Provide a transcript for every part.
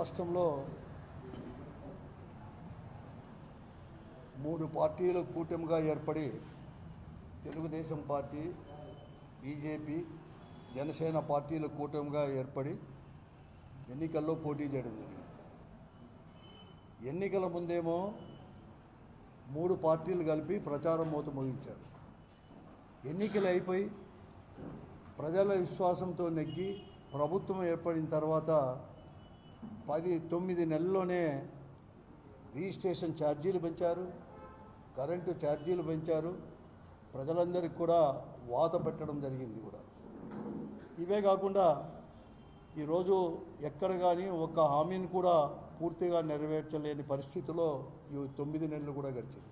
రాష్ట్రంలో మూడు పార్టీలు కూటమిగా ఏర్పడి తెలుగుదేశం పార్టీ బీజేపీ జనసేన పార్టీలు కూటమిగా ఏర్పడి ఎన్నికల్లో పోటీ చేయడం జరిగింది. ఎన్నికల ముందేమో మూడు పార్టీలు కలిపి ప్రచారం మూత ముగించారు. ఎన్నికలు అయిపోయి ప్రజల విశ్వాసంతో నెగ్గి ప్రభుత్వం ఏర్పడిన తర్వాత పది తొమ్మిది నెలల్లోనే రిజిస్ట్రేషన్ ఛార్జీలు పెంచారు కరెంటు ఛార్జీలు పెంచారు ప్రజలందరికీ కూడా వాత పెట్టడం జరిగింది కూడా. ఇవే కాకుండా ఈరోజు ఎక్కడ కానీ ఒక్క హామీని కూడా పూర్తిగా నెరవేర్చలేని పరిస్థితిలో ఈ తొమ్మిది నెలలు కూడా గడిచింది.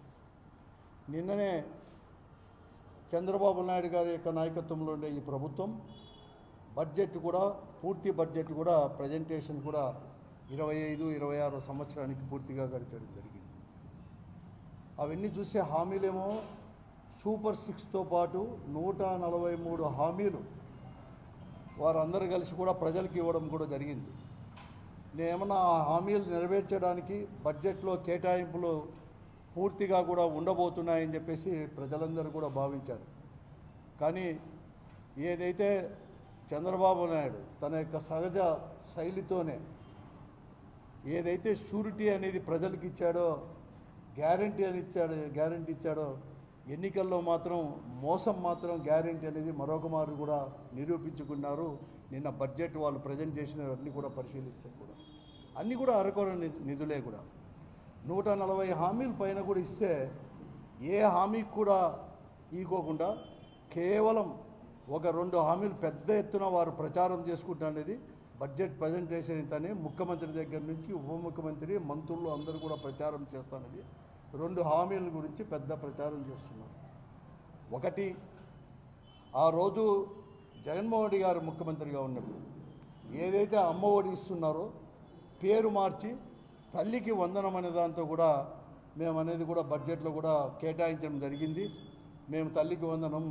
నిన్ననే చంద్రబాబు నాయుడు గారి యొక్క నాయకత్వంలో ఉండే ఈ ప్రభుత్వం బడ్జెట్ కూడా పూర్తి బడ్జెట్ కూడా ప్రజెంటేషన్ కూడా ఇరవై ఐదు ఇరవై ఆరు సంవత్సరానికి పూర్తిగా గడిపేయడం జరిగింది. అవన్నీ చూసే హామీలేమో సూపర్ సిక్స్తో పాటు నూట నలభై మూడు హామీలు వారందరూ కలిసి కూడా ప్రజలకు ఇవ్వడం కూడా జరిగింది. నేనేమన్నా ఆ హామీలు నెరవేర్చడానికి బడ్జెట్లో కేటాయింపులు పూర్తిగా కూడా ఉండబోతున్నాయని చెప్పేసి ప్రజలందరూ కూడా భావించారు. కానీ ఏదైతే చంద్రబాబు నాయుడు తన యొక్క సహజ శైలితోనే ఏదైతే షూరిటీ అనేది ప్రజలకు ఇచ్చాడో గ్యారంటీ అని ఇచ్చాడు గ్యారంటీ ఇచ్చాడో ఎన్నికల్లో మాత్రం మోసం మాత్రం గ్యారంటీ అనేది మరొక మారు కూడా నిరూపించుకున్నారు. నిన్న బడ్జెట్ వాళ్ళు ప్రజెంట్ చేసినవన్నీ కూడా పరిశీలిస్తే కూడా. అన్నీ కూడా అరకొర నిధులే కూడా. నూట నలభై హామీల పైన కూడా ఇస్తే ఏ హామీకి కూడా ఈకోకుండా కేవలం ఒక రెండు హామీలు పెద్ద ఎత్తున వారు ప్రచారం చేసుకుంటున్నది బడ్జెట్ ప్రజెంటేషన్ ఇంతనే ముఖ్యమంత్రి దగ్గర నుంచి ఉప ముఖ్యమంత్రి మంత్రులు అందరూ కూడా ప్రచారం చేస్తున్నది రెండు హామీల గురించి పెద్ద ప్రచారం చేస్తున్నారు. ఒకటి ఆ రోజు జగన్మోహన్ రెడ్డి గారు ముఖ్యమంత్రిగా ఉన్నప్పుడు ఏదైతే అమ్మ ఒడి ఇస్తున్నారో పేరు మార్చి తల్లికి వందనం అనే దాంతో కూడా మేము అనేది కూడా బడ్జెట్లో కూడా కేటాయించడం జరిగింది. మేము తల్లికి వందనం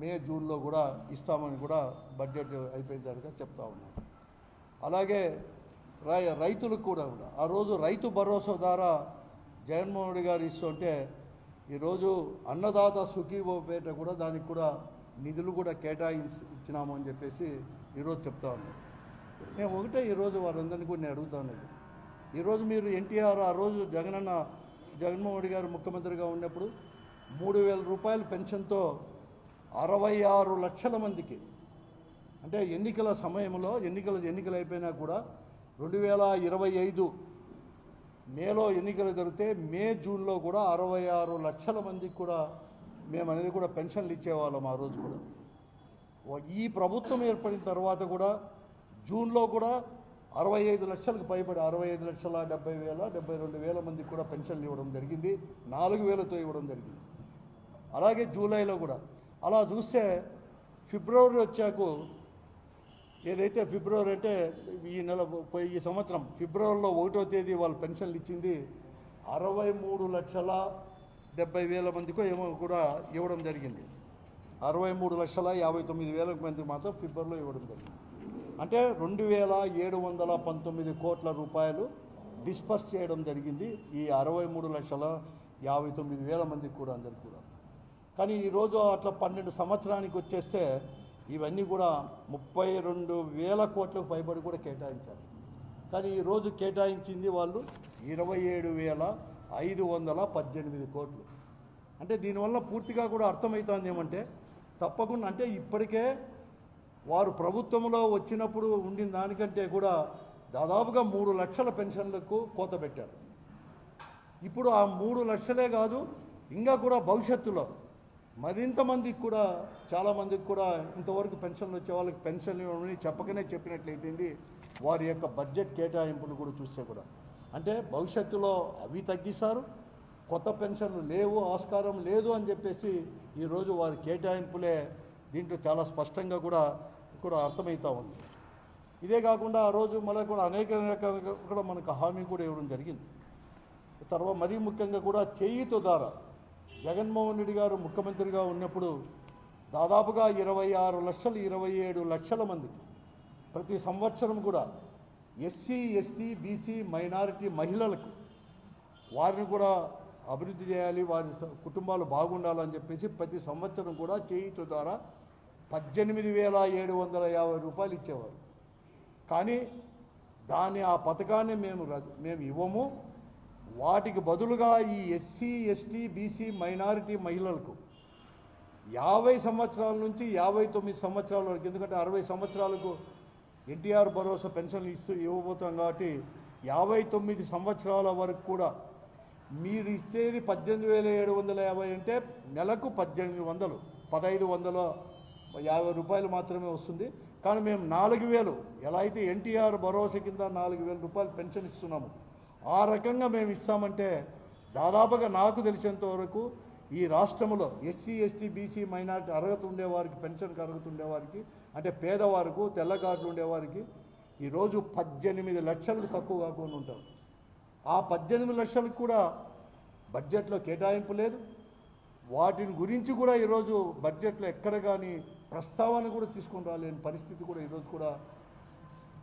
మే జూన్లో కూడా ఇస్తామని కూడా బడ్జెట్ అయిపోయిన తర్వాత చెప్తా ఉన్నాం అలాగే రై రైతులకు కూడా కూడా. ఆ రోజు రైతు భరోసా ద్వారా జగన్మోహన్ రెడ్డి గారు ఇస్తుంటే ఈరోజు అన్నదాత సుఖీభోపేట కూడా దానికి కూడా నిధులు కూడా కేటాయించి ఇచ్చినాము అని చెప్పేసి ఈరోజు చెప్తా ఉన్నారు. నేను ఒకటే ఈరోజు వారందరినీ కూడా నేను అడుగుతా ఉన్నది. ఈరోజు మీరు ఎన్టీఆర్ ఆ రోజు జగనన్న జగన్మోహన్ రెడ్డి గారు ముఖ్యమంత్రిగా ఉన్నప్పుడు మూడు వేల రూపాయల పెన్షన్తో అరవై ఆరు లక్షల మందికి. అంటే ఎన్నికల సమయంలో ఎన్నికల ఎన్నికలు అయిపోయినా కూడా రెండు వేల ఇరవై ఐదు మేలో ఎన్నికలు జరిగితే మే జూన్లో కూడా అరవై ఆరు లక్షల మందికి కూడా మేము అనేది కూడా పెన్షన్లు ఇచ్చేవాళ్ళం ఆ రోజు కూడా. ఈ ప్రభుత్వం ఏర్పడిన తర్వాత కూడా జూన్లో కూడా అరవై ఐదు లక్షలకు పైబడి అరవై ఐదు లక్షల డెబ్బై వేల డెబ్బై రెండు వేల మందికి కూడా పెన్షన్లు ఇవ్వడం జరిగింది. నాలుగు వేలతో ఇవ్వడం జరిగింది. అలాగే జూలైలో కూడా అలా చూస్తే ఫిబ్రవరి వచ్చాకు ఏదైతే ఫిబ్రవరి అంటే ఈ నెల పోయి ఈ సంవత్సరం ఫిబ్రవరిలో ఒకటో తేదీ వాళ్ళు పెన్షన్లు ఇచ్చింది అరవై మూడు లక్షల డెబ్బై వేల మందికో ఏమో కూడా ఇవ్వడం జరిగింది. అరవై మూడు లక్షల యాభై తొమ్మిది వేల మందికి మాత్రం ఫిబ్రవరిలో ఇవ్వడం జరిగింది. అంటే రెండు వేల ఏడు వందల పంతొమ్మిది కోట్ల రూపాయలు డిస్పర్స్ చేయడం జరిగింది. ఈ అరవై మూడు లక్షల యాభై తొమ్మిది వేల మందికి కూడా అందరికీ కూడా. కానీ ఈరోజు అట్లా పన్నెండు సంవత్సరానికి వచ్చేస్తే ఇవన్నీ కూడా ముప్పై రెండు వేల కోట్లకు పైబడి కూడా కేటాయించారు కానీ ఈరోజు కేటాయించింది వాళ్ళు ఇరవై ఏడు వేల ఐదు వందల పద్దెనిమిది కోట్లు. అంటే దీనివల్ల పూర్తిగా కూడా అర్థమవుతుంది ఏమంటే తప్పకుండా అంటే ఇప్పటికే వారు ప్రభుత్వంలో వచ్చినప్పుడు ఉండిన దానికంటే కూడా దాదాపుగా మూడు లక్షల పెన్షన్లకు కోత పెట్టారు. ఇప్పుడు ఆ మూడు లక్షలే కాదు ఇంకా కూడా భవిష్యత్తులో మరింతమందికి కూడా చాలా మందికి కూడా ఇంతవరకు పెన్షన్లు వచ్చే వాళ్ళకి పెన్షన్లు ఇవ్వమని చెప్పకనే చెప్పినట్లయితే వారి యొక్క బడ్జెట్ కేటాయింపులు కూడా చూస్తే కూడా. అంటే భవిష్యత్తులో అవి తగ్గిస్తారు కొత్త పెన్షన్లు లేవు ఆస్కారం లేదు అని చెప్పేసి ఈరోజు వారి కేటాయింపులే దీంట్లో చాలా స్పష్టంగా కూడా కూడా అర్థమవుతూ ఉంది. ఇదే కాకుండా ఆ రోజు మళ్ళీ కూడా అనేక కూడా మనకు హామీ కూడా ఇవ్వడం జరిగింది. తర్వాత మరీ ముఖ్యంగా కూడా చేయితో ద్వారా జగన్మోహన్ రెడ్డి గారు ముఖ్యమంత్రిగా ఉన్నప్పుడు దాదాపుగా ఇరవై ఆరు లక్షలు ఇరవై ఏడు లక్షల మందికి ప్రతి సంవత్సరం కూడా ఎస్సీ ఎస్టీ బీసీ మైనారిటీ మహిళలకు వారిని కూడా అభివృద్ధి చేయాలి వారి కుటుంబాలు బాగుండాలని చెప్పేసి ప్రతి సంవత్సరం కూడా చేయుత ద్వారా పద్దెనిమిది వేల ఏడు వందల యాభై రూపాయలు ఇచ్చేవారు. కానీ దాని ఆ పథకాన్ని మేము మేము ఇవ్వము. వాటికి బదులుగా ఈ ఎస్సీ ఎస్టీ బీసీ మైనారిటీ మహిళలకు యాభై సంవత్సరాల నుంచి యాభై తొమ్మిది సంవత్సరాల వరకు ఎందుకంటే అరవై సంవత్సరాలకు ఎన్టీఆర్ భరోసా పెన్షన్లు ఇస్తూ ఇవ్వబోతాం కాబట్టి యాభై తొమ్మిది సంవత్సరాల వరకు కూడా మీరు ఇచ్చేది పద్దెనిమిది వేల ఏడు వందల యాభై అంటే నెలకు పద్దెనిమిది వందలు పదహైదు వందల యాభై రూపాయలు మాత్రమే వస్తుంది. కానీ మేము నాలుగు వేలు ఎలా అయితే ఎన్టీఆర్ భరోసా కింద నాలుగు వేల రూపాయలు పెన్షన్ ఇస్తున్నాము ఆ రకంగా మేము ఇస్తామంటే దాదాపుగా నాకు తెలిసినంత వరకు ఈ రాష్ట్రంలో ఎస్సీ ఎస్టీ బీసీ మైనారిటీ అర్హత ఉండేవారికి పెన్షన్కి అర్హత ఉండేవారికి అంటే పేదవారికి తెల్ల కార్డులు ఉండేవారికి ఈరోజు పద్దెనిమిది లక్షలకు తక్కువ కాకుండా ఉంటారు. ఆ పద్దెనిమిది లక్షలకు కూడా బడ్జెట్లో కేటాయింపు లేదు. వాటిని గురించి కూడా ఈరోజు బడ్జెట్లో ఎక్కడ కానీ ప్రస్తావన కూడా తీసుకొని రాలేని పరిస్థితి కూడా ఈరోజు కూడా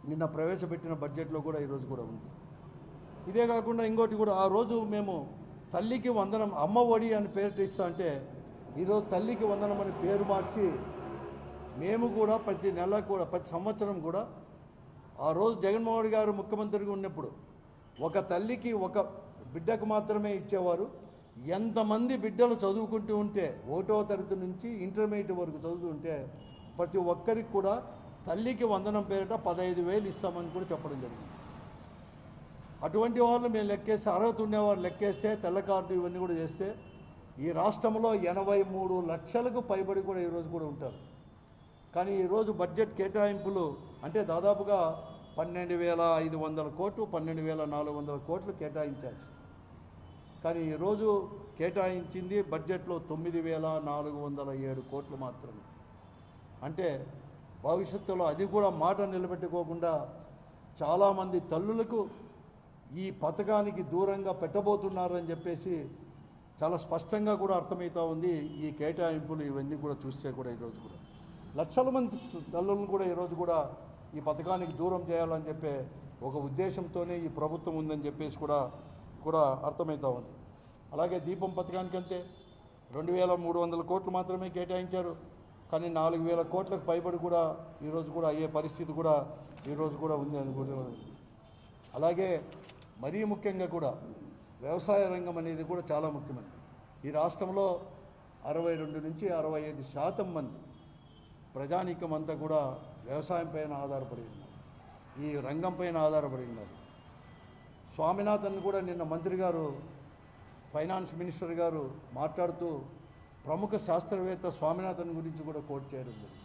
నిన్న ప్రవేశపెట్టిన బడ్జెట్లో కూడా ఈరోజు కూడా ఉంది. ఇదే కాకుండా ఇంకోటి కూడా ఆ రోజు మేము తల్లికి వందనం అమ్మ ఒడి అని పేరు ఇస్తా అంటే ఈరోజు తల్లికి వందనం అని పేరు మార్చి మేము కూడా ప్రతి నెల కూడా ప్రతి సంవత్సరం కూడా ఆ రోజు జగన్మోహన్ రెడ్డి గారు ముఖ్యమంత్రిగా ఉన్నప్పుడు ఒక తల్లికి ఒక బిడ్డకు మాత్రమే ఇచ్చేవారు. ఎంతమంది బిడ్డలు చదువుకుంటూ ఉంటే ఒకటో తరగతి నుంచి ఇంటర్మీడియట్ వరకు చదువుతుంటే ప్రతి ఒక్కరికి కూడా తల్లికి వందనం పేరిట పదహైదు వేలు ఇస్తామని కూడా చెప్పడం జరిగింది. అటువంటి వాళ్ళు మేము లెక్కేస్తే అర్హత ఉండేవారు లెక్కేస్తే తెల్ల కార్డు ఇవన్నీ కూడా చేస్తే ఈ రాష్ట్రంలో ఎనభై మూడు లక్షలకు పైబడి కూడా ఈరోజు కూడా ఉంటారు. కానీ ఈరోజు బడ్జెట్ కేటాయింపులు అంటే దాదాపుగా పన్నెండు వేల ఐదు వందల కోట్లు పన్నెండు వేల నాలుగు వందల కోట్లు కేటాయించాల్సి కానీ ఈరోజు కేటాయించింది బడ్జెట్లో తొమ్మిది వేల నాలుగు వందల ఏడు కోట్లు మాత్రమే. అంటే భవిష్యత్తులో అది కూడా మాట నిలబెట్టుకోకుండా చాలామంది తల్లులకు ఈ పథకానికి దూరంగా పెట్టబోతున్నారని చెప్పేసి చాలా స్పష్టంగా కూడా అర్థమవుతూ ఉంది. ఈ కేటాయింపులు ఇవన్నీ కూడా చూస్తే కూడా ఈరోజు కూడా. లక్షల మంది తల్లులను కూడా ఈరోజు కూడా ఈ పథకానికి దూరం చేయాలని చెప్పే ఒక ఉద్దేశంతోనే ఈ ప్రభుత్వం ఉందని చెప్పేసి కూడా కూడా అర్థమవుతూ ఉంది. అలాగే దీపం పథకానికంతే రెండు వేల మూడు వందల కోట్లు మాత్రమే కేటాయించారు. కానీ నాలుగు వేల కోట్లకు పైబడి కూడా ఈరోజు కూడా అయ్యే పరిస్థితి కూడా ఈరోజు కూడా ఉంది అని కూడా అలాగే మరీ ముఖ్యంగా కూడా వ్యవసాయ రంగం అనేది కూడా చాలా ముఖ్యమైనది ఈ రాష్ట్రంలో అరవై రెండు నుంచి అరవై ఐదు శాతం మంది ప్రజానీకం అంతా కూడా వ్యవసాయం పైన ఆధారపడి ఉన్నారు. ఈ రంగం పైన ఆధారపడి ఉన్నారు. స్వామినాథన్ కూడా నిన్న మంత్రి గారు ఫైనాన్స్ మినిస్టర్ గారు మాట్లాడుతూ ప్రముఖ శాస్త్రవేత్త స్వామినాథన్ గురించి కూడా కోట్ చేయడం జరిగింది.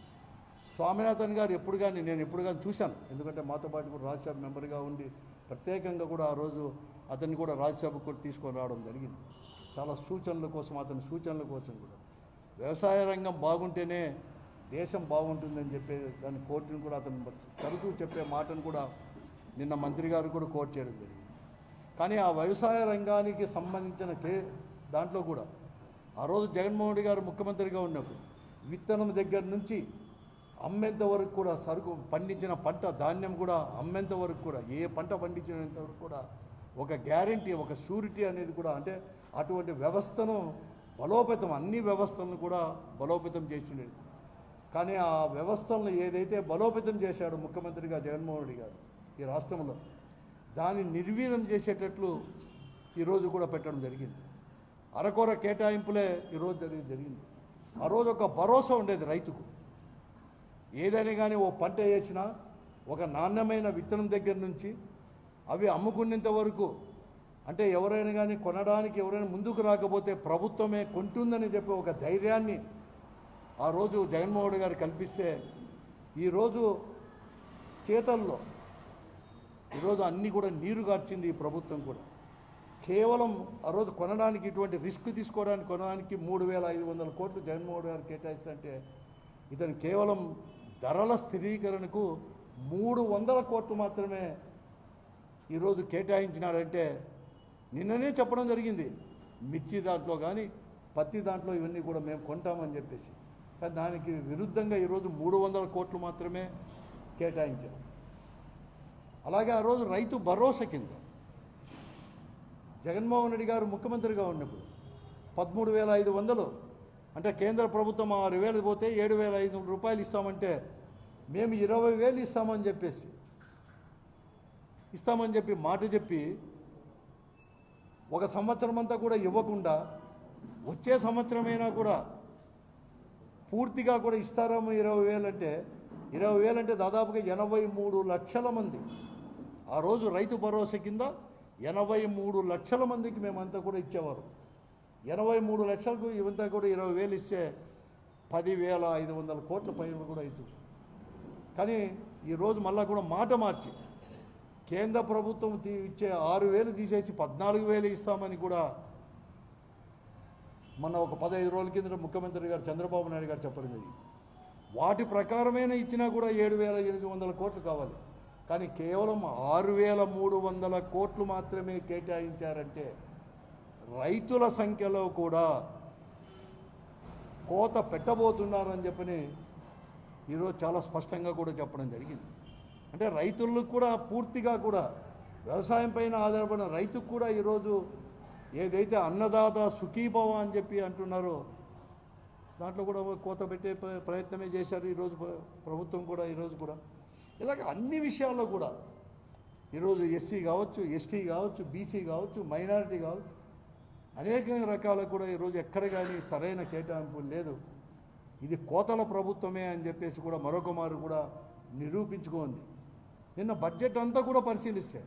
స్వామినాథన్ గారు ఎప్పుడు కానీ నేను ఎప్పుడు కానీ చూశాను. ఎందుకంటే మాతో పాటు కూడా రాజ్యసభ మెంబర్గా ఉండి ప్రత్యేకంగా కూడా ఆ రోజు అతన్ని కూడా రాజ్యసభకు కూడా తీసుకొని రావడం జరిగింది. చాలా సూచనల కోసం అతని సూచనల కోసం కూడా. వ్యవసాయ రంగం బాగుంటేనే దేశం బాగుంటుందని చెప్పే దాని కోర్టును కూడా అతను తరచూ చెప్పే మాటను కూడా నిన్న మంత్రి గారు కూడా కోర్టు చేయడం జరిగింది. కానీ ఆ వ్యవసాయ రంగానికి సంబంధించిన కే దాంట్లో కూడా ఆ రోజు జగన్మోహన్ రెడ్డి గారు ముఖ్యమంత్రిగా ఉన్నప్పుడు విత్తనం దగ్గర నుంచి అమ్మేంత వరకు కూడా సరుకు పండించిన పంట ధాన్యం కూడా అమ్మేంత వరకు కూడా ఏ పంట పండించినంత వరకు కూడా ఒక గ్యారంటీ ఒక షూరిటీ అనేది కూడా అంటే అటువంటి వ్యవస్థను బలోపేతం అన్ని వ్యవస్థలను కూడా బలోపేతం చేసినది కానీ ఆ వ్యవస్థలను ఏదైతే బలోపేతం చేశాడు ముఖ్యమంత్రిగా జగన్మోహన్ రెడ్డి గారు ఈ రాష్ట్రంలో దాన్ని నిర్వీర్యం చేసేటట్లు ఈరోజు కూడా పెట్టడం జరిగింది. అరకొర కేటాయింపులే ఈరోజు జరిగి జరిగింది. ఆ రోజు ఒక భరోసా ఉండేది రైతుకు. ఏదైనా కానీ ఓ పంట వేసినా ఒక నాణ్యమైన విత్తనం దగ్గర నుంచి అవి అమ్ముకునేంత వరకు అంటే ఎవరైనా కానీ కొనడానికి ఎవరైనా ముందుకు రాకపోతే ప్రభుత్వమే కొంటుందని చెప్పి ఒక ధైర్యాన్ని ఆ రోజు జగన్మోహన్ గారు కల్పిస్తే ఈరోజు చేతల్లో ఈరోజు అన్నీ కూడా నీరు గార్చింది ఈ ప్రభుత్వం కూడా. కేవలం ఆ రోజు కొనడానికి ఇటువంటి రిస్క్ తీసుకోవడానికి కొనడానికి మూడు వేల ఐదు వందల కోట్లు జగన్మోహన్ గారు కేటాయిస్తుంటే ఇతను కేవలం ధరల స్థిరీకరణకు మూడు వందల కోట్లు మాత్రమే ఈరోజు కేటాయించినాడంటే నిన్ననే చెప్పడం జరిగింది. మిర్చి దాంట్లో కానీ పత్తి దాంట్లో ఇవన్నీ కూడా మేము కొంటామని చెప్పేసి. కానీ దానికి విరుద్ధంగా ఈరోజు మూడు వందల కోట్లు మాత్రమే కేటాయించాం. అలాగే ఆ రోజు రైతు భరోసా కింద జగన్మోహన్ రెడ్డి గారు ముఖ్యమంత్రిగా ఉన్నప్పుడు పదమూడు వేల ఐదు వందలు అంటే కేంద్ర ప్రభుత్వం ఆరు వేలు పోతే ఏడు వేల ఐదు వందల రూపాయలు ఇస్తామంటే మేము ఇరవై వేలు ఇస్తామని చెప్పేసి ఇస్తామని చెప్పి మాట చెప్పి ఒక సంవత్సరం అంతా కూడా ఇవ్వకుండా వచ్చే సంవత్సరమైనా కూడా పూర్తిగా కూడా ఇస్తారేమో ఇరవై వేలు అంటే ఇరవై వేలు అంటే దాదాపుగా ఎనభై మూడు లక్షల మంది. ఆ రోజు రైతు భరోసా కింద ఎనభై మూడు లక్షల మందికి మేమంతా కూడా ఇచ్చేవారు ఇరవై మూడు లక్షలకు ఇవంతా కూడా ఇరవై వేలు ఇస్తే పదివేల ఐదు వందల కోట్ల పైన కూడా అవుతుంది కానీ ఈరోజు మళ్ళా కూడా మాట మార్చి కేంద్ర ప్రభుత్వం తీ- ఇచ్చే ఆరు వేలు తీసేసి పద్నాలుగు వేలు ఇస్తామని కూడా మొన్న ఒక పదహైదు రోజుల కింద ముఖ్యమంత్రి గారు చంద్రబాబు నాయుడు గారు చెప్పడం జరిగింది. వాటి ప్రకారమైన ఇచ్చినా కూడా ఏడు వేల ఎనిమిది వందల కోట్లు కావాలి. కానీ కేవలం ఆరు వేల మూడు వందల కోట్లు మాత్రమే కేటాయించారంటే రైతుల సంఖ్యలో కూడా కోత పెట్టబోతున్నారని చెప్పని ఈరోజు చాలా స్పష్టంగా కూడా చెప్పడం జరిగింది. అంటే రైతులకు కూడా పూర్తిగా కూడా వ్యవసాయం పైన ఆధారపడిన రైతుకు కూడా ఈరోజు ఏదైతే అన్నదాత సుఖీభవ అని చెప్పి అంటున్నారో దాంట్లో కూడా కోత పెట్టే ప్రయత్నమే చేశారు ఈరోజు ప్రభుత్వం కూడా ఈరోజు కూడా. ఇలాగ అన్ని విషయాల్లో కూడా ఈరోజు ఎస్సీ కావచ్చు ఎస్టీ కావచ్చు బీసీ కావచ్చు మైనారిటీ కావచ్చు అనేక రకాల కూడా ఈరోజు ఎక్కడ కానీ సరైన కేటాయింపు లేదు. ఇది కోతల ప్రభుత్వమే అని చెప్పేసి కూడా మరొక మారు కూడా నిరూపించుకోండి. నిన్న బడ్జెట్ అంతా కూడా పరిశీలిస్తే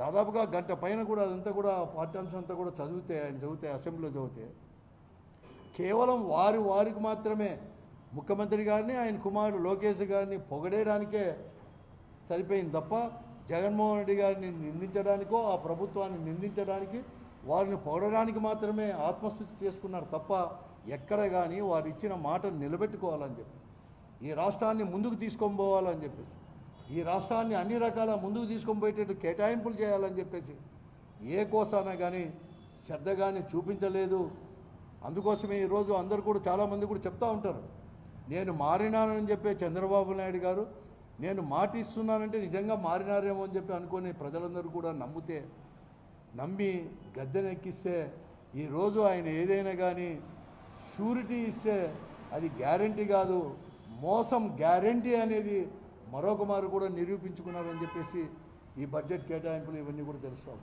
దాదాపుగా గంట పైన కూడా అదంతా కూడా పాఠ్యాంశం అంతా కూడా చదివితే ఆయన చదివితే అసెంబ్లీలో చదివితే కేవలం వారి వారికి మాత్రమే ముఖ్యమంత్రి గారిని ఆయన కుమారుడు లోకేష్ గారిని పొగడేయడానికే సరిపోయింది తప్ప జగన్మోహన్ రెడ్డి గారిని నిందించడానికో ఆ ప్రభుత్వాన్ని నిందించడానికి వారిని పొగడడానికి మాత్రమే ఆత్మస్థుతి చేసుకున్నారు తప్ప ఎక్కడ కానీ వారు ఇచ్చిన మాటను నిలబెట్టుకోవాలని చెప్పి ఈ రాష్ట్రాన్ని ముందుకు తీసుకొని పోవాలని చెప్పేసి. ఈ రాష్ట్రాన్ని అన్ని రకాల ముందుకు తీసుకొని పోయేటట్టు కేటాయింపులు చేయాలని చెప్పేసి. ఏ కోసాన కానీ శ్రద్ధ కానీ చూపించలేదు. అందుకోసమే ఈరోజు అందరు కూడా చాలామంది కూడా చెప్తా ఉంటారు. నేను మారినానని చెప్పే చంద్రబాబు నాయుడు గారు నేను మాటిస్తున్నానంటే నిజంగా మారినారేమో అని చెప్పి అనుకునే ప్రజలందరూ కూడా నమ్మితే నమ్మి గద్దెనెక్కిస్తే ఈరోజు ఆయన ఏదైనా కానీ షూరిటీ ఇస్తే అది గ్యారంటీ కాదు. మోసం గ్యారంటీ అనేది మరొక మారు కూడా నిరూపించుకున్నారని చెప్పేసి ఈ బడ్జెట్ కేటాయింపులు ఇవన్నీ కూడా తెలుస్తాం.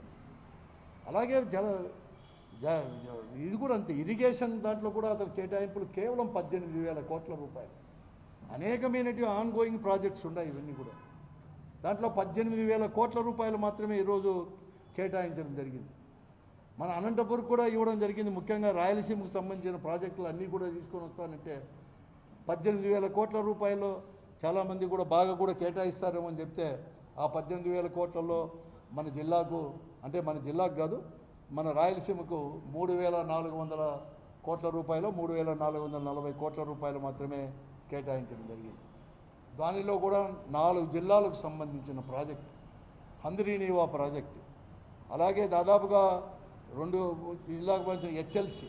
అలాగే జల జ- ఇది కూడా అంతే. ఇరిగేషన్ దాంట్లో కూడా అతను కేటాయింపులు కేవలం పద్దెనిమిది వేల కోట్ల రూపాయలు. అనేకమైనటువంటి ఆన్ గోయింగ్ ప్రాజెక్ట్స్ ఉన్నాయి ఇవన్నీ కూడా. దాంట్లో పద్దెనిమిది వేల కోట్ల రూపాయలు మాత్రమే ఈరోజు కేటాయించడం జరిగింది. మన అనంతపురం కూడా ఇవ్వడం జరిగింది. ముఖ్యంగా రాయలసీమకు సంబంధించిన ప్రాజెక్టులు అన్నీ కూడా తీసుకొని వస్తానంటే పద్దెనిమిది వేల కోట్ల రూపాయలు చాలామంది కూడా బాగా కూడా కేటాయిస్తారేమో అని చెప్తే ఆ పద్దెనిమిది వేల కోట్లలో మన జిల్లాకు అంటే మన జిల్లాకు కాదు మన రాయలసీమకు మూడు వేల నాలుగు వందల కోట్ల రూపాయలు మూడు వేల నాలుగు వందల నలభై కోట్ల రూపాయలు మాత్రమే కేటాయించడం జరిగింది. దానిలో కూడా నాలుగు జిల్లాలకు సంబంధించిన ప్రాజెక్ట్ హంద్రీనీవా ప్రాజెక్ట్. అలాగే దాదాపుగా రెండు జిల్లాకు సంబంధించిన హెచ్ఎల్సి.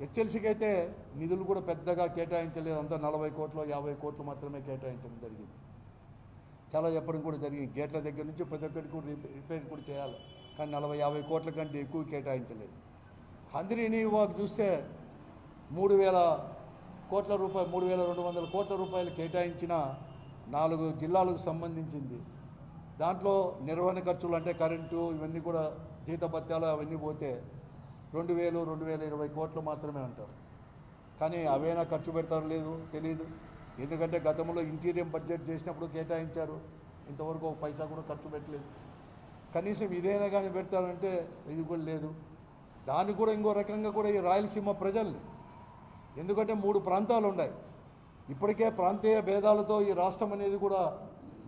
హెచ్ఎల్సీకి అయితే నిధులు కూడా పెద్దగా కేటాయించలేదు. అంతా నలభై కోట్లు యాభై కోట్లు మాత్రమే కేటాయించడం జరిగింది. చాలా చెప్పడం కూడా జరిగింది. గేట్ల దగ్గర నుంచి ప్రతి ఒక్కరికి కూడా రిపేర్ కూడా చేయాలి. కానీ నలభై యాభై కోట్ల కంటే ఎక్కువ కేటాయించలేదు. హంద్రీని వాక్ చూస్తే మూడు వేల కోట్ల రూపాయలు మూడు వేల రెండు వందల కోట్ల రూపాయలు కేటాయించిన నాలుగు జిల్లాలకు సంబంధించింది. దాంట్లో నిర్వహణ ఖర్చులు అంటే కరెంటు ఇవన్నీ కూడా జీతభత్యాలు అవన్నీ పోతే రెండు వేలు రెండు వేల ఇరవై కోట్లు మాత్రమే అంటారు. కానీ అవేనా ఖర్చు పెడతారో లేదు తెలియదు ఎందుకంటే గతంలో ఇంటీరియం బడ్జెట్ చేసినప్పుడు కేటాయించారు. ఇంతవరకు ఒక పైసా కూడా ఖర్చు పెట్టలేదు. కనీసం ఇదైనా కానీ పెడతారంటే ఇది కూడా లేదు. దాన్ని కూడా ఇంకో రకంగా కూడా ఈ రాయలసీమ ప్రజల్ని ఎందుకంటే మూడు ప్రాంతాలు ఉన్నాయి ఇప్పటికే ప్రాంతీయ భేదాలతో ఈ రాష్ట్రం అనేది కూడా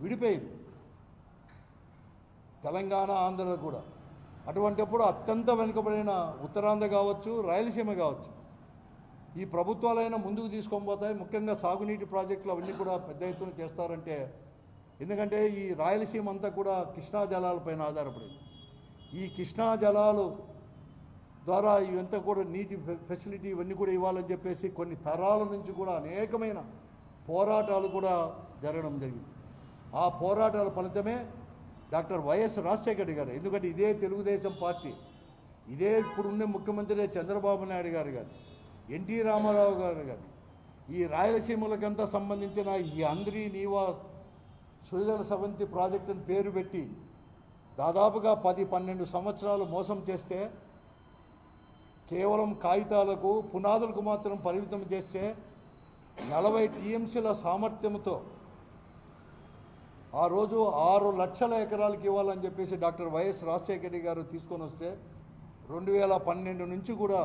విడిపోయింది. తెలంగాణ ఆంధ్రలో కూడా. అటువంటిప్పుడు అత్యంత వెనుకబడిన ఉత్తరాంధ్ర కావచ్చు రాయలసీమ కావచ్చు. ఈ ప్రభుత్వాలైనా ముందుకు తీసుకొని పోతాయి. ముఖ్యంగా సాగునీటి ప్రాజెక్టులు అవన్నీ కూడా పెద్ద ఎత్తున చేస్తారంటే ఎందుకంటే ఈ రాయలసీమ అంతా కూడా కృష్ణా జలాలపైన ఆధారపడింది. ఈ కృష్ణా జలాలు ద్వారా ఇవంతా కూడా నీటి ఫెసిలిటీ ఇవన్నీ కూడా ఇవ్వాలని చెప్పేసి కొన్ని తరాల నుంచి కూడా అనేకమైన పోరాటాలు కూడా జరగడం జరిగింది. ఆ పోరాటాల ఫలితమే డాక్టర్ వైఎస్ రాజశేఖర్ గారు. ఎందుకంటే ఇదే తెలుగుదేశం పార్టీ. ఇదే ఇప్పుడున్న ముఖ్యమంత్రి చంద్రబాబు నాయుడు గారు కానీ ఎన్టీ రామారావు గారు కానీ ఈ రాయలసీమలకంతా సంబంధించిన ఈ అంద్రి నీవాస్ సుజల సవంతి ప్రాజెక్టుని పేరు పెట్టి దాదాపుగా పది పన్నెండు సంవత్సరాలు మోసం చేస్తే కేవలం కాగితాలకు పునాదులకు మాత్రం పరిమితం చేస్తే నలభై టీఎంసీల సామర్థ్యంతో ఆ రోజు ఆరు లక్షల ఎకరాలకి ఇవ్వాలని చెప్పేసి డాక్టర్ వైఎస్ రాజశేఖర రెడ్డి గారు తీసుకొని వస్తే రెండు వేల పన్నెండు నుంచి కూడా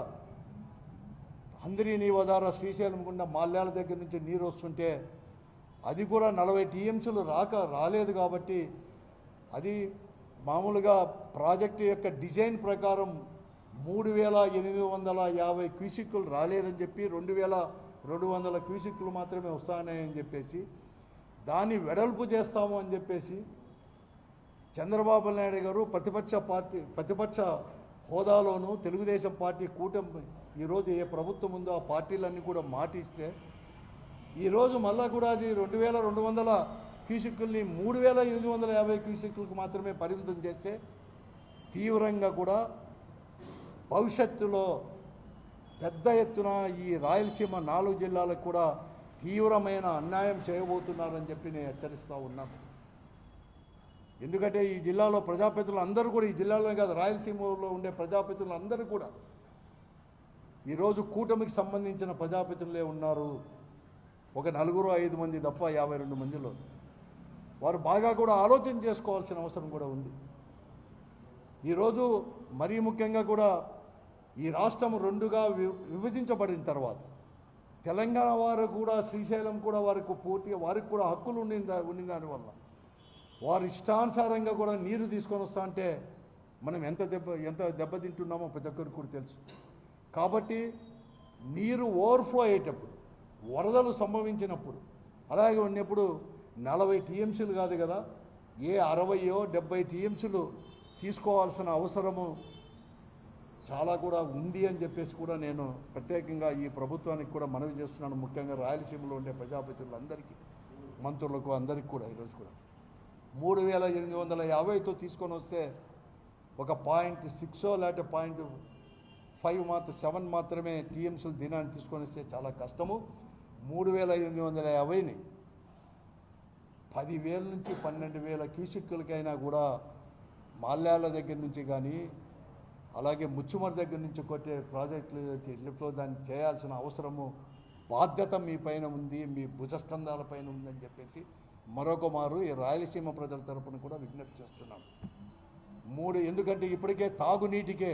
అందరి నీవధార శ్రీశైలం గుండా మాల్యాల దగ్గర నుంచి నీరు వస్తుంటే అది కూడా నలభై టీఎంసీలు రాక రాలేదు కాబట్టి అది మామూలుగా ప్రాజెక్టు యొక్క డిజైన్ ప్రకారం మూడు వేల ఎనిమిది వందల యాభై క్యూసిక్కులు రాలేదని చెప్పి రెండు వేల రెండు వందల క్యూసిక్కులు మాత్రమే వస్తాయని చెప్పేసి దాన్ని వెడల్పు చేస్తాము అని చెప్పేసి చంద్రబాబు నాయుడు గారు ప్రతిపక్ష పార్టీ ప్రతిపక్ష హోదాలోనూ తెలుగుదేశం పార్టీ కూటమి ఈరోజు ఏ ప్రభుత్వం ఉందో ఆ పార్టీలన్నీ కూడా మాటిస్తే ఈరోజు మళ్ళా కూడా అది రెండు వేల రెండు వందల క్యూసిక్కుల్ని మూడు వేల ఎనిమిది వందల యాభై క్యూసిక్కులకు మాత్రమే పరిమితం చేస్తే తీవ్రంగా కూడా భవిష్యత్తులో పెద్ద ఎత్తున ఈ రాయలసీమ నాలుగు జిల్లాలకు కూడా తీవ్రమైన అన్యాయం చేయబోతున్నారని చెప్పి నేను హెచ్చరిస్తూ ఉన్నాను ఎందుకంటే ఈ జిల్లాలో ప్రజాప్రతినిధులు అందరూ కూడా ఈ జిల్లాలోనే కాదు రాయలసీమలో ఉండే ప్రజాప్రతినిధులు అందరూ కూడా ఈరోజు కూటమికి సంబంధించిన ప్రజాప్రతినిధులే ఉన్నారు. ఒక నలుగురు ఐదు మంది తప్ప యాభై రెండు మందిలో. వారు బాగా కూడా ఆలోచన చేసుకోవాల్సిన అవసరం కూడా ఉంది. ఈరోజు మరీ ముఖ్యంగా కూడా ఈ రాష్ట్రం రెండుగా విభజించబడిన తర్వాత తెలంగాణ వారు కూడా శ్రీశైలం కూడా వారికి పూర్తిగా వారికి కూడా హక్కులు ఉండింది ఉండిన దానివల్ల వారు ఇష్టానుసారంగా కూడా నీరు తీసుకొని వస్తా అంటే మనం ఎంత దెబ్బ ఎంత దెబ్బతింటున్నామో ప్రతి ఒక్కరికి కూడా తెలుసు. కాబట్టి నీరు ఓవర్ఫ్లో అయ్యేటప్పుడు వరదలు సంభవించినప్పుడు అలాగే ఉన్నప్పుడు నలభై టీఎంసీలు కాదు కదా ఏ అరవయో డెబ్బై టీఎంసీలు తీసుకోవాల్సిన అవసరము చాలా కూడా ఉంది అని చెప్పేసి కూడా నేను ప్రత్యేకంగా ఈ ప్రభుత్వానికి కూడా మనవి చేస్తున్నాను. ముఖ్యంగా రాయలసీమలో ఉండే ప్రజాపతులందరికీ మంత్రులకు అందరికీ కూడా ఈరోజు కూడా. మూడు వేల ఎనిమిది వందల యాభైతో తీసుకొని వస్తే ఒక పాయింట్ సిక్సో లేకపోతే పాయింట్ ఫైవ్ మాత్రం సెవెన్ మాత్రమే టీఎంసీలు దినాన్ని తీసుకొని వస్తే చాలా కష్టము. మూడు వేల ఎనిమిది వందల యాభైని పదివేల నుంచి పన్నెండు వేల క్యూసిక్కులకైనా కూడా మాల్యాల దగ్గర నుంచి కానీ అలాగే ముచ్చుమర్ దగ్గర నుంచి కొట్టే ప్రాజెక్టులు లిఫ్ట్లో దాన్ని చేయాల్సిన అవసరము బాధ్యత మీ పైన ఉంది మీ భుజస్కంధాల పైన ఉందని చెప్పేసి మరొక మారు ఈ రాయలసీమ ప్రజల తరపున కూడా విజ్ఞప్తి చేస్తున్నాను మూడు ఎందుకంటే ఇప్పటికే తాగునీటికే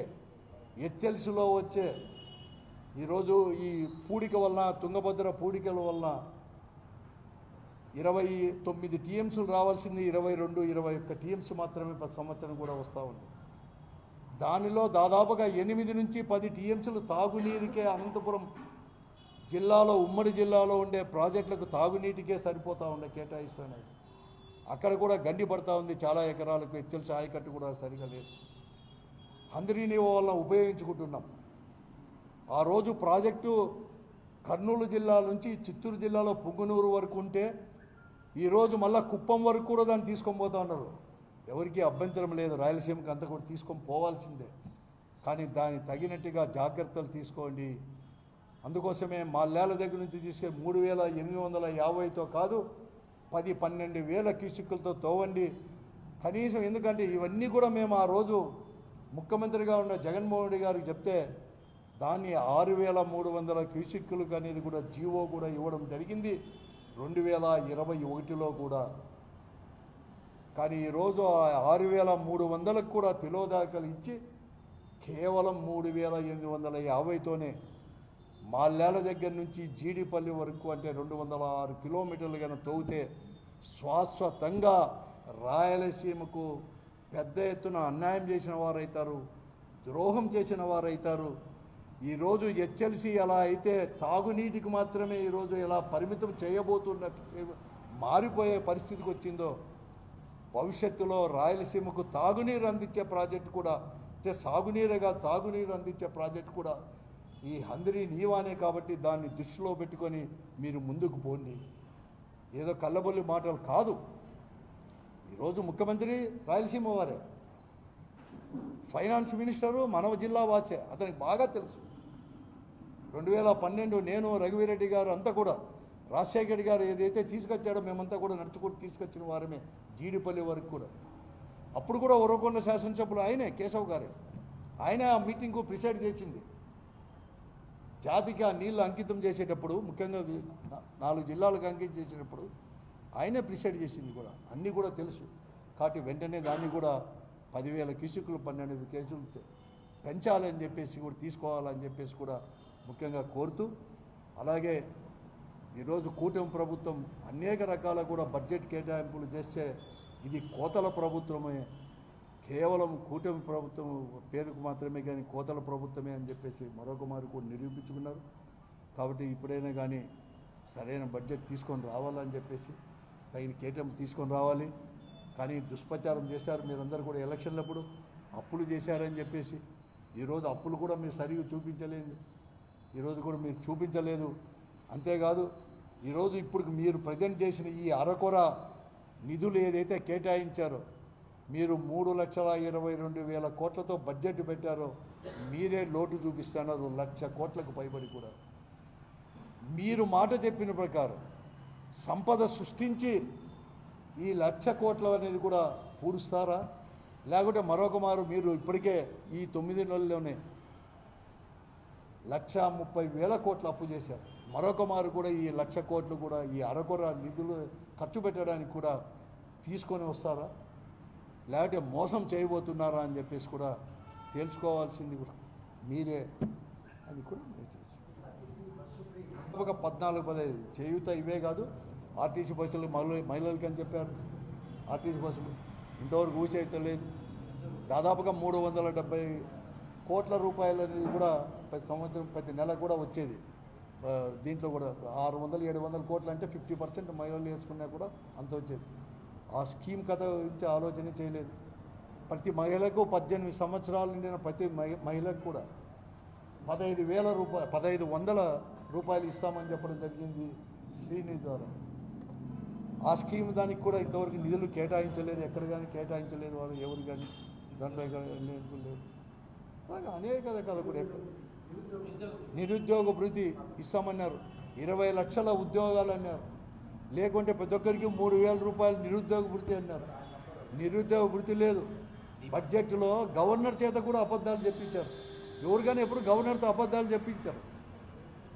హెచ్ఎల్సిలో వచ్చే ఈరోజు ఈ పూడిక వలన తుంగభద్ర పూడికల వలన ఇరవై తొమ్మిది టీఎంసీలు రావాల్సింది ఇరవై రెండు ఇరవై ఒక్క టీఎంసీ మాత్రమే ప్రతి సంవత్సరం కూడా వస్తూ ఉంది. దానిలో దాదాపుగా ఎనిమిది నుంచి పది టీఎంసీలు తాగునీరుకే అనంతపురం జిల్లాలో ఉమ్మడి జిల్లాలో ఉండే ప్రాజెక్టులకు తాగునీటికే సరిపోతూ ఉండే కేటాయిస్తున్నాయి. అక్కడ కూడా గండి పడతా ఉంది చాలా ఎకరాలకు హెచ్ఎల్సి ఆయకట్టు కూడా సరిగా లేదు. అందరినీ వల్ల ఉపయోగించుకుంటున్నాం. ఆ రోజు ప్రాజెక్టు కర్నూలు జిల్లా నుంచి చిత్తూరు జిల్లాలో పుంగునూరు వరకు ఉంటే ఈరోజు మళ్ళా కుప్పం వరకు కూడా దాన్ని తీసుకొని పోతా ఉన్నారు. ఎవరికీ అభ్యంతరం లేదు. రాయలసీమకి అంతా కూడా తీసుకొని పోవాల్సిందే. కానీ దాని తగినట్టుగా జాగ్రత్తలు తీసుకోండి. అందుకోసమే మా లేల దగ్గర నుంచి తీసుకొని మూడు వేల ఎనిమిది వందల యాభైతో కాదు పది పన్నెండు వేల క్యూసిక్కులతో తోవండి. కనీసం ఎందుకంటే ఇవన్నీ కూడా మేము ఆ రోజు ముఖ్యమంత్రిగా ఉన్న జగన్మోహన్ రెడ్డి గారికి చెప్తే దాన్ని ఆరు వేల మూడు వందల క్యూసిక్కులకు అనేది కూడా జీవో కూడా ఇవ్వడం జరిగింది. రెండు వేల ఇరవై ఒకటిలో కూడా కానీ ఈరోజు ఆరు వేల మూడు వందలకు కూడా తిలోదాఖలు ఇచ్చి కేవలం మూడు వేల ఎనిమిది వందల యాభైతోనే మాల్యాల దగ్గర నుంచి జీడిపల్లి వరకు అంటే రెండు వందల ఆరు కిలోమీటర్లు కనుక తవ్వితే శాశ్వతంగా రాయలసీమకు పెద్ద ఎత్తున అన్యాయం చేసిన వారైతారు ద్రోహం చేసిన వారైతారు. ఈరోజు హెచ్ఎల్సి ఎలా అయితే తాగునీటికి మాత్రమే ఈరోజు ఎలా పరిమితం చేయబోతున్న మారిపోయే పరిస్థితికి వచ్చిందో భవిష్యత్తులో రాయలసీమకు తాగునీరు అందించే ప్రాజెక్టు కూడా అంటే సాగునీరుగా తాగునీరు అందించే ప్రాజెక్టు కూడా ఈ హందిరి నీవానే కాబట్టి దాన్ని దృష్టిలో పెట్టుకొని మీరు ముందుకు పోండి. ఏదో కళ్ళబొల్లి మాటలు కాదు. ఈరోజు ముఖ్యమంత్రి రాయలసీమ వారే. ఫైనాన్స్ మినిస్టరు మనవ జిల్లా వాసే అతనికి బాగా తెలుసు. రెండు వేల పన్నెండు నేను రఘువీరెడ్డి గారు అంతా కూడా రాజశేఖర్ గారు ఏదైతే తీసుకొచ్చాడో మేమంతా కూడా నడుచుకుంటూ తీసుకొచ్చిన వారమే జీడిపల్లి వరకు కూడా. అప్పుడు కూడా ఉరవకొండ శాసనసభ్యులు ఆయనే కేశవ్ గారే. ఆయనే ఆ మీటింగ్కు ప్రిసైడ్ చేసింది. జాతికి ఆ నీళ్ళు అంకితం చేసేటప్పుడు ముఖ్యంగా నాలుగు జిల్లాలకు అంకితం చేసేటప్పుడు ఆయనే ప్రిసైడ్ చేసింది కూడా. అన్నీ కూడా తెలుసు. కాబట్టి వెంటనే దాన్ని కూడా పదివేల క్యూసిక్లు పన్నెండు కేసులు పెంచాలని చెప్పేసి కూడా తీసుకోవాలని చెప్పేసి కూడా ముఖ్యంగా కోరుతూ అలాగే ఈరోజు కూటమి ప్రభుత్వం అనేక రకాల కూడా బడ్జెట్ కేటాయింపులు చేస్తే ఇది కోతల ప్రభుత్వమే. కేవలం కూటమి ప్రభుత్వం పేరుకు మాత్రమే కానీ కోతల ప్రభుత్వమే అని చెప్పేసి మరొక మారు కూడా నిరూపించుకున్నారు. కాబట్టి ఇప్పుడైనా కానీ సరైన బడ్జెట్ తీసుకొని రావాలని చెప్పేసి తగిన కేటాయింపు తీసుకొని రావాలి. కానీ దుష్ప్రచారం చేశారు మీరందరూ కూడా ఎలక్షన్లప్పుడు. అప్పులు చేశారని చెప్పేసి ఈరోజు అప్పులు కూడా మీరు సరిగ్గా చూపించలేదు. ఈరోజు కూడా మీరు చూపించలేదు. అంతేకాదు ఈరోజు ఇప్పుడు మీరు ప్రజెంట్ చేసిన ఈ అరకొర నిధులు ఏదైతే కేటాయించారో మీరు మూడు లక్షల ఇరవై రెండు వేల కోట్లతో బడ్జెట్ పెట్టారో మీరే లోటు చూపిస్తున్నారు లక్ష కోట్లకు పైబడి కూడా. మీరు మాట చెప్పిన ప్రకారం సంపద సృష్టించి ఈ లక్ష కోట్ల అనేది కూడా పూడుస్తారా? లేకుంటే మరొక మారు మీరు ఇప్పటికే ఈ తొమ్మిది నెలల్లోనే లక్ష ముప్పై వేల కోట్లు అప్పు చేశారు. మరొక మారు కూడా ఈ లక్ష కోట్లు కూడా ఈ అరకొర నిధులు ఖర్చు పెట్టడానికి కూడా తీసుకొని వస్తారా? లేకపోతే మోసం చేయబోతున్నారా అని చెప్పేసి కూడా తేల్చుకోవాల్సింది కూడా మీరే అని కూడా మీరు తెలుసు ఒక పద్నాలుగు పదహైదు చేయూత ఇవే కాదు ఆర్టీసీ బస్సులు మహిళ మహిళలకి అని చెప్పారు. ఆర్టీసీ బస్సులు ఇంతవరకు ఊసి లేదు. దాదాపుగా మూడు వందల డెబ్బై కోట్ల రూపాయలు అనేది కూడా ప్రతి సంవత్సరం ప్రతి నెల కూడా వచ్చేది. దీంట్లో కూడా ఆరు వందలు ఏడు వందల కోట్లు అంటే ఫిఫ్టీ పర్సెంట్ మహిళలు వేసుకున్నా కూడా అంత వచ్చేది. ఆ స్కీమ్ కథ గురించి ఆలోచన చేయలేదు. ప్రతి మహిళకు పద్దెనిమిది సంవత్సరాలు నిండిన ప్రతి మహి- మహిళకు కూడా పదహైదు వేల రూపాయలు పదహైదు వందల రూపాయలు ఇస్తామని చెప్పడం జరిగింది శ్రీనిధి ద్వారా. ఆ స్కీమ్ దానికి కూడా ఇంతవరకు నిధులు కేటాయించలేదు. ఎక్కడ కానీ కేటాయించలేదు వాళ్ళు ఎవరు కానీ దాంట్లో ఎక్కడ లేదు లేదు. అలాగే అనేక రకాల కూడా ఎక్కడ నిరుద్యోగ భృతి ఇస్తామన్నారు. ఇరవై లక్షల ఉద్యోగాలు అన్నారు. లేకుంటే ప్రతి ఒక్కరికి మూడు వేల రూపాయలు నిరుద్యోగ భృతి అన్నారు. నిరుద్యోగ భృతి లేదు. బడ్జెట్లో గవర్నర్ చేత కూడా అబద్ధాలు చెప్పించారు. ఎవరికైనా ఎప్పుడు గవర్నర్తో అబద్ధాలు చెప్పించారు.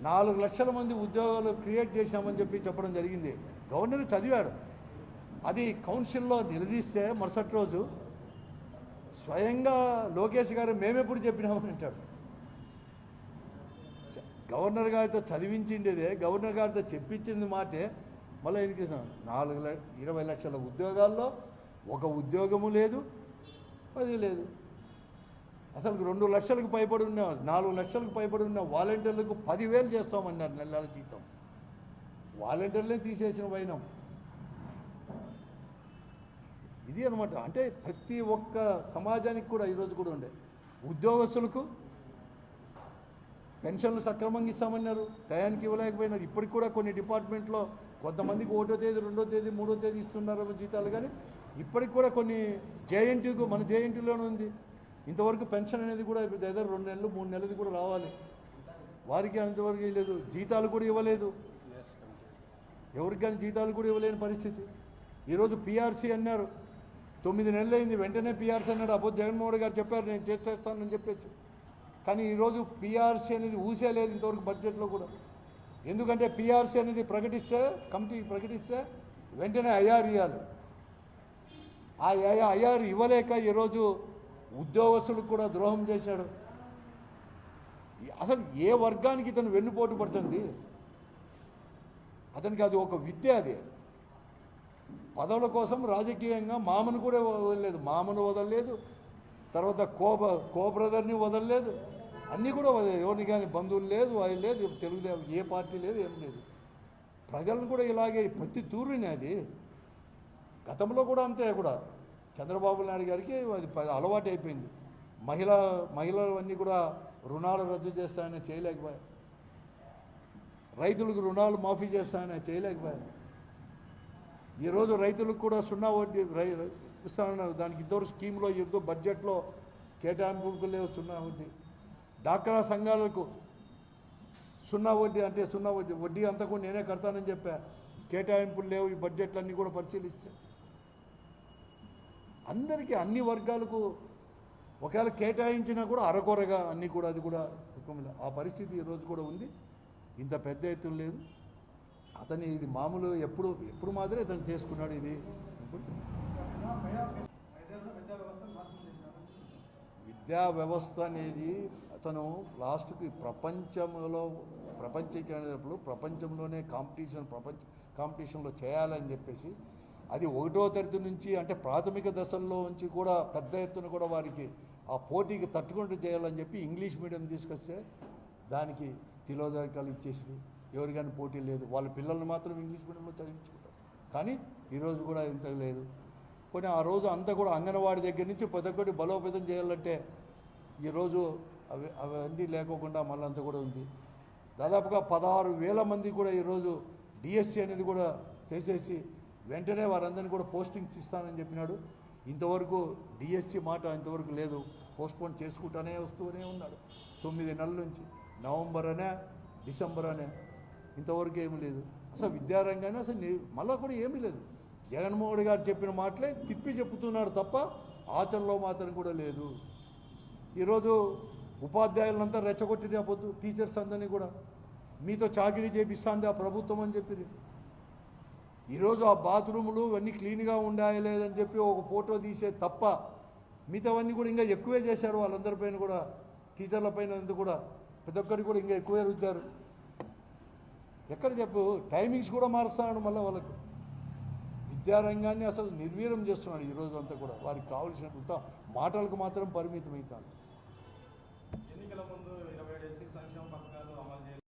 నాలుగు లక్షల మంది ఉద్యోగాలు క్రియేట్ చేశామని చెప్పి చెప్పడం జరిగింది. గవర్నర్ చదివాడు. అది కౌన్సిల్లో నిలదీస్తే మరుసటి రోజు స్వయంగా లోకేష్ గారు మేమెప్పుడు చెప్పినామని అంటాడు. గవర్నర్ గారితో చదివించిండేదే గవర్నర్ గారితో చెప్పించింది మాటే. మళ్ళీ ఎన్నిక నాలుగు ఇరవై లక్షల ఉద్యోగాల్లో ఒక ఉద్యోగము లేదు అది లేదు. అసలు రెండు లక్షలకు పైబడి ఉన్న నాలుగు లక్షలకు పైబడి ఉన్న వాలంటీర్లకు పదివేలు చేస్తామన్నారు నెలల జీతం. వాలంటీర్లే తీసేసిన వైనం. ఇది అనమాట అంటే ప్రతి ఒక్క సమాజానికి కూడా ఈరోజు కూడా ఉండే. ఉద్యోగస్తులకు పెన్షన్లు సక్రమంగా ఇస్తామన్నారు టయానికి ఇవ్వలేకపోయినారు. ఇప్పటికి కూడా కొన్ని డిపార్ట్మెంట్లో కొంతమందికి ఒకటో తేదీ రెండో తేదీ మూడో తేదీ ఇస్తున్నారు జీతాలు కానీ ఇప్పటికి కూడా కొన్ని జేఎన్టీకు మన జేఎన్టీలోనే ఉంది. ఇంతవరకు పెన్షన్ అనేది కూడా దగ్గర రెండు నెలలు మూడు నెలలు కూడా రావాలి. వారికి అంతవరకు ఇవ్వలేదు జీతాలు కూడా ఇవ్వలేదు. ఎవరికి కానీ జీతాలు కూడా ఇవ్వలేని పరిస్థితి. ఈరోజు పీఆర్సీ అన్నారు. తొమ్మిది నెలలు అయింది వెంటనే పీఆర్సీ అన్నాడు. అబ్బో జగన్మోహన్ గారు చెప్పారు నేను చేసేస్తానని చెప్పేసి. కానీ ఈరోజు పిఆర్సీ అనేది ఊసే లేదు ఇంతవరకు బడ్జెట్లో కూడా. ఎందుకంటే పిఆర్సీ అనేది ప్రకటిస్తే కమిటీ ప్రకటిస్తే వెంటనే ఐఆర్ ఇవ్వాలి ఆ ఐఆర్ ఇవ్వలేక ఈరోజు ఉద్యోగస్తులకు కూడా ద్రోహం చేశాడు. అసలు ఏ వర్గానికి ఇతను వెన్నుపోటు పడుతుంది? అతనికి అది ఒక విద్య అది. పదవుల కోసం రాజకీయంగా మామను కూడా వదలలేదు. మామను వదలలేదు. తర్వాత కో కో బ్రదర్ని వదలలేదు. అన్నీ కూడా వద- ఎవరిని కానీ బంధువులు లేదు అవి లేదు తెలుగుదేశం ఏ పార్టీ లేదు ఏం లేదు. ప్రజలను కూడా ఇలాగే ప్రతి తూరిని అది. గతంలో కూడా అంతే కూడా. చంద్రబాబు నాయుడు గారికి అది అలవాటు అయిపోయింది. మహిళ మహిళలు అన్నీ కూడా రుణాలు రద్దు చేస్తాయని చేయలేకపోయారు. రైతులకు రుణాలు మాఫీ చేస్తాయని చేయలేకపోయారు. ఈరోజు రైతులకు కూడా సున్నా వడ్డీ ఇస్తానన్నారు దానికి ఇద్దరు స్కీమ్లో ఇద్దరు బడ్జెట్లో కేటాయింపులకు లేవు సున్నా వడ్డీ. డాక్రా సంఘాలకు సున్నా వడ్డీ అంటే సున్నా వడ్డీ. వడ్డీ అంతా కూడా నేనే కడతానని చెప్పా. కేటాయింపులు లేవు ఈ బడ్జెట్లన్నీ కూడా పరిశీలిస్తే. అందరికీ అన్ని వర్గాలకు ఒకవేళ కేటాయించినా కూడా అరకొరగా అన్నీ కూడా అది కూడా ఆ పరిస్థితి ఈరోజు కూడా ఉంది. ఇంత పెద్ద ఎత్తున లేదు. అతని ఇది మామూలు ఎప్పుడు ఎప్పుడు మాదిరి అతను చేసుకున్నాడు ఇది. విద్యా వ్యవస్థ అనేది అతను లాస్ట్కి ప్రపంచంలో ప్రపంచం అనేటప్పుడు ప్రపంచంలోనే కాంపిటీషన్ ప్రపంచ కాంపిటీషన్లో చేయాలని చెప్పేసి అది ఒకటో తరగతి నుంచి అంటే ప్రాథమిక దశల్లో నుంచి కూడా పెద్ద ఎత్తున కూడా వారికి ఆ పోటీకి తట్టుకుంటూ చేయాలని చెప్పి ఇంగ్లీష్ మీడియం తీసుకొస్తే దానికి తిలోదరికాలు ఇచ్చేసి ఎవరు కానీ పోటీ లేదు. వాళ్ళ పిల్లల్ని మాత్రం ఇంగ్లీష్ మీడియంలో చదివించుకుంటారు. కానీ ఈరోజు కూడా ఇంత లేదు. కొన్ని ఆ రోజు అంతా కూడా అంగన్వాడి దగ్గర నుంచి ప్రతి బలోపేతం చేయాలంటే ఈరోజు అవి అవన్నీ లేకోకుండా మళ్ళీ అంత కూడా ఉంది. దాదాపుగా పదహారు వేల మంది కూడా ఈరోజు డిఎస్సి అనేది కూడా చేసేసి వెంటనే వారందరినీ కూడా పోస్టింగ్స్ ఇస్తానని చెప్పినాడు. ఇంతవరకు డిఎస్సి మాట ఇంతవరకు లేదు. పోస్ట్పోన్ చేసుకుంటానే వస్తూనే ఉన్నాడు. తొమ్మిది నెలల నుంచి నవంబర్ అనే డిసెంబర్ అనే ఇంతవరకు ఏమీ లేదు. అసలు విద్యారంగానే అసలు మళ్ళీ కూడా ఏమీ లేదు. జగన్మోహన్ గారు చెప్పిన మాటలే తిప్పి చెప్తున్నాడు తప్ప ఆచరణలో మాత్రం కూడా లేదు. ఈరోజు ఉపాధ్యాయులంతా రెచ్చగొట్టిన పొద్దు టీచర్స్ అందరినీ కూడా మీతో చాకరీ చేపిస్తాంది ఆ ప్రభుత్వం అని చెప్పి ఈరోజు ఆ బాత్రూములు ఇవన్నీ క్లీన్గా ఉండాలి లేదని చెప్పి ఒక ఫోటో తీసే తప్ప మిగతావన్నీ కూడా ఇంకా ఎక్కువే చేశారు వాళ్ళందరిపైన కూడా టీచర్ల పైన అంతా కూడా. ప్రతి ఒక్కరికి కూడా ఇంకా ఎక్కువే రుద్దారు. ఎక్కడ చెప్పు టైమింగ్స్ కూడా మారుస్తున్నాడు మళ్ళీ వాళ్ళకు. విద్యారంగాన్ని అసలు నిర్వీర్యం చేస్తున్నాడు ఈరోజు అంతా కూడా. వారికి కావలసినంత మాటలకు మాత్రం పరిమితం అవుతాను